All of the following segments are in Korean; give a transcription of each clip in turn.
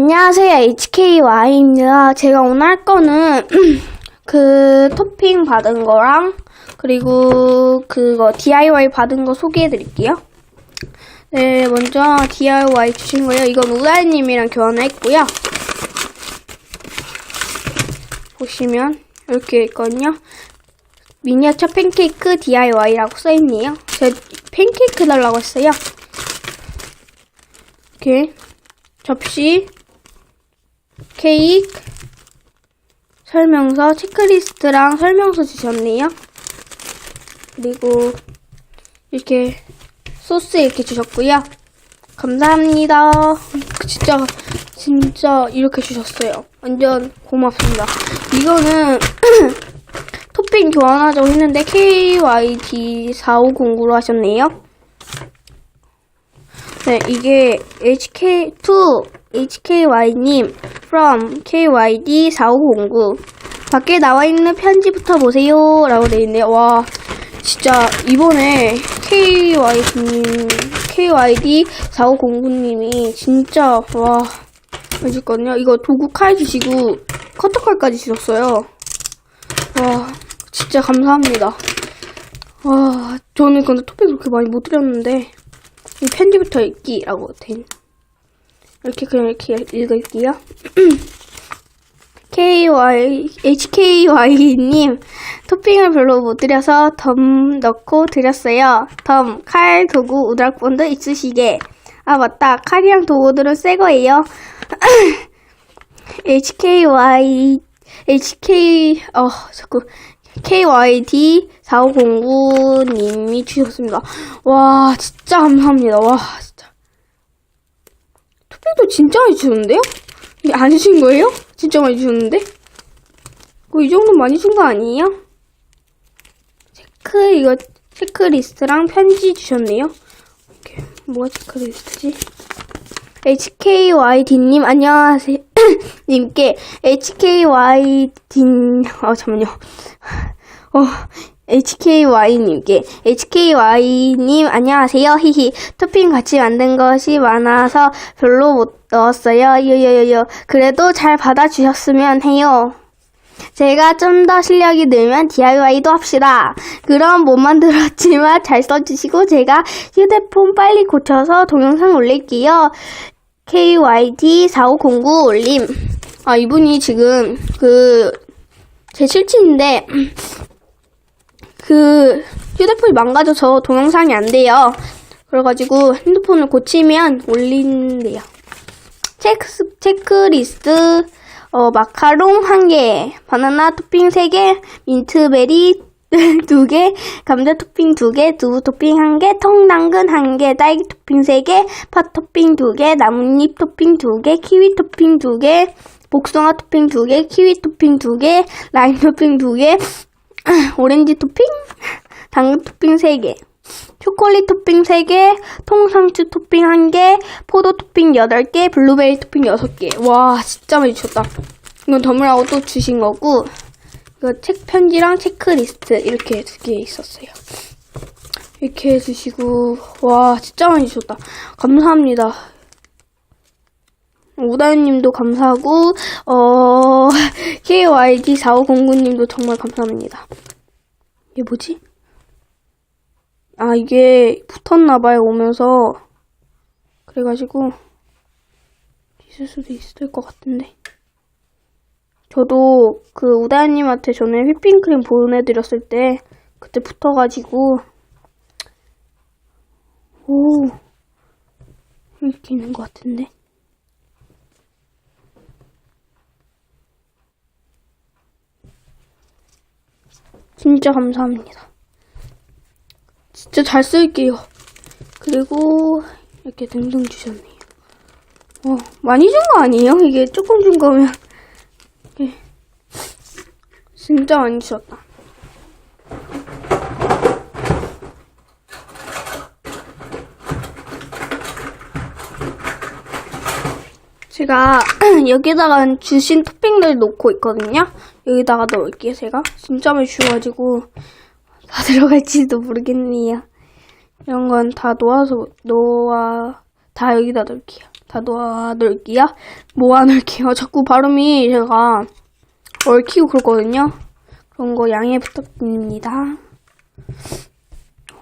안녕하세요. HKY입니다. 제가 오늘 할 거는 그 토핑 받은 거랑 그리고 그거 DIY 받은 거 소개해 드릴게요. 네, 먼저 DIY 주신 거예요. 이건 우다님이랑 교환했고요. 보시면 이렇게 있거든요. 미니어처 팬케이크 DIY라고 써있네요. 제가 팬케이크 달라고 했어요. 이렇게 접시, 케이크, 설명서, 체크리스트랑 설명서 주셨네요. 그리고 이렇게 소스 이렇게 주셨고요. 감사합니다. 진짜 진짜 이렇게 주셨어요. 완전 고맙습니다. 이거는 토핑 교환하자고 했는데 KYD4509로 하셨네요. 네, 이게 HK2 HKY님 from KYD4509 밖에 나와 있는 편지부터 보세요 라고 되어 있네요. 와, 진짜 이번에 KYD님 KYD4509님이 진짜 와 맛있거든요. 이거 도구 칼 주시고 커터칼까지 주셨어요. 와, 진짜 감사합니다. 와, 저는 근데 토핑 그렇게 많이 못 드렸는데 이 편지부터 읽기라고 된 이렇게 그냥 이렇게 읽을게요. KY HKY님 토핑을 별로 못 드려서 덤 넣고 드렸어요. 덤, 칼, 도구, 우드락본드 있으시게. 아 맞다 칼이랑 도구들은 새 거예요. HKY HK 어 자꾸 KYD 4509님이 주셨습니다. 와 진짜 감사합니다. 와 진짜 투표도 진짜 많이 주는데요? 이게 안 주신 거예요? 진짜 많이 주셨는데? 뭐이 정도 많이 준 거 아니에요? 체크 이거 체크리스트랑 편지 주셨네요. 이렇게 뭐가 체크리스트지? HKYD님 안녕하세요. 님께 HKYD 어 잠만요. 어 HKY님께 HKY님 안녕하세요. 히히 토핑 같이 만든 것이 많아서 별로 못 넣었어요. 요요요요 그래도 잘 받아주셨으면 해요. 제가 좀 더 실력이 늘면 DIY도 합시다. 그럼 못 만들었지만 잘 써주시고 제가 휴대폰 빨리 고쳐서 동영상 올릴게요. KYD4509 올림. 아, 이분이 지금 그, 제 실친인데, 그, 휴대폰이 망가져서 동영상이 안 돼요. 그래가지고 핸드폰을 고치면 올린대요. 체크, 체크리스트, 어, 마카롱 한 개, 바나나 토핑 세 개, 민트베리 두 개, 감자 토핑 두 개, 두부 토핑 한 개, 통당근 한 개, 딸기 토핑 세 개, 파 토핑 두 개, 나뭇잎 토핑 두 개, 키위 토핑 두 개, 복숭아 토핑 두 개, 키위 토핑 두 개, 라임 토핑 두 개, 오렌지 토핑, 당근 토핑 세 개. 초콜릿 토핑 3개, 통상추 토핑 1개, 포도 토핑 8개, 블루베리 토핑 6개. 와, 진짜 많이 주셨다. 이건 덤을하고 또 주신 거고, 이거 책 편지랑 체크리스트 이렇게 두 개 있었어요. 이렇게 해주시고, 와, 진짜 많이 주셨다. 감사합니다. 우다현님도 감사하고, 어, KYD4509님도 정말 감사합니다. 이게 뭐지? 아, 이게 붙었나봐요, 오면서. 그래가지고, 있을 수도 있을 것 같은데. 저도 그 우다현님한테 전에 휘핑크림 보내드렸을 때, 그때 붙어가지고, 오, 이렇게 있는 것 같은데. 진짜 감사합니다. 진짜 잘 쓸게요. 그리고 이렇게 등등 주셨네요. 어, 많이 준 거 아니에요? 이게 조금 준 거면. 진짜 많이 주셨다. 제가 여기다가 주신 토핑들 놓고 있거든요. 여기다가 넣을게요, 제가. 진짜 주셔가지고 다 들어갈지도 모르겠네요. 이런 건 다 놓아서 놓아 다 여기다 넣을게요. 다 놓아놓을게요. 모아놓을게요. 자꾸 발음이 제가 얽히고 그러거든요. 그런 거 양해 부탁드립니다.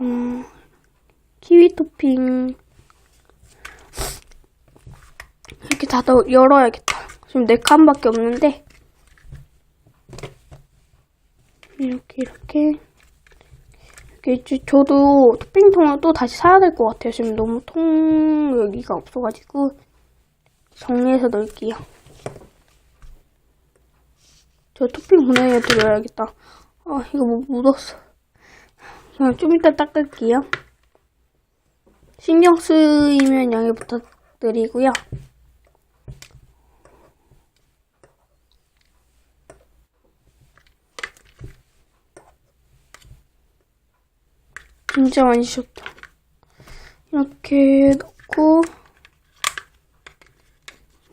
음, 키위 토핑 이렇게 다 넣- 열어야겠다. 지금 네 칸밖에 없는데 이렇게 이렇게 이렇게 저- 저도 토핑통을 또 다시 사야 될 것 같아요. 지금 너무 통 여기가 없어가지고 정리해서 넣을게요. 저 토핑 보내드려야겠다. 아 이거 뭐 묻었어. 그냥 좀 이따 닦을게요. 신경 쓰이면 양해 부탁드리고요. 진짜 많이 씻었다. 이렇게 넣고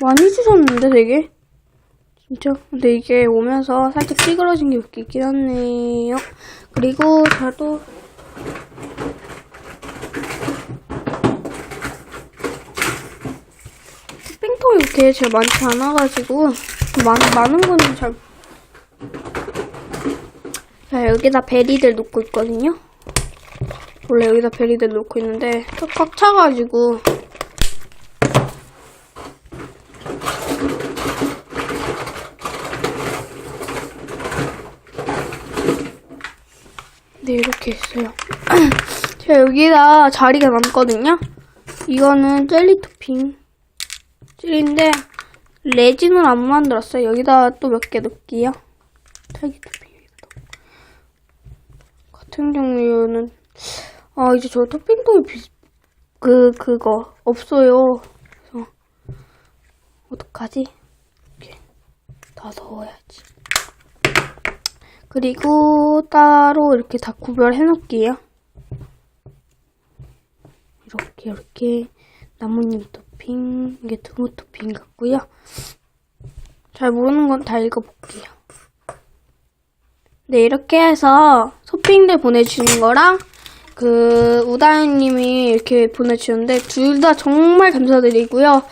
많이 씻었는데 되게 진짜 근데 이게 오면서 살짝 찌그러진 게 있긴 하네요. 그리고 저도 핑통 이렇게 제가 많지 않아가지고 많, 많은 거는 잘 자, 여기다 베리들 놓고 있거든요. 원래 여기다 베리들 놓고 있는데 또꽉 차가지고 네 이렇게 있어요. 제가 여기다 자리가 남거든요. 이거는 젤리 토핑 젤리인데 레진을 안 만들었어요. 여기다 또 몇 개 넣을게요. 딸기 토핑. 같은 종류는 아 이제 저 비... 그 그거 없어요. 그래서 어떡하지? 이렇게 다 넣어야지. 그리고 따로 이렇게 다 구별해 놓을게요. 이렇게 이렇게 나뭇잎 토핑 이게 두부 토핑 같고요. 잘 모르는 건 다 읽어볼게요. 네 이렇게 해서 토핑들 보내주는 거랑 그 우다현님이 이렇게 보내주셨는데 둘 다 정말 감사드리고요.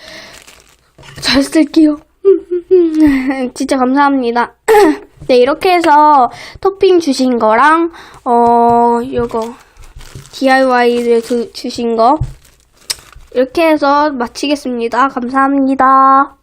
잘 쓸게요. 진짜 감사합니다. 네 이렇게 해서 토핑 주신 거랑 어 요거 DIY를 주, 주신 거 이렇게 해서 마치겠습니다. 감사합니다.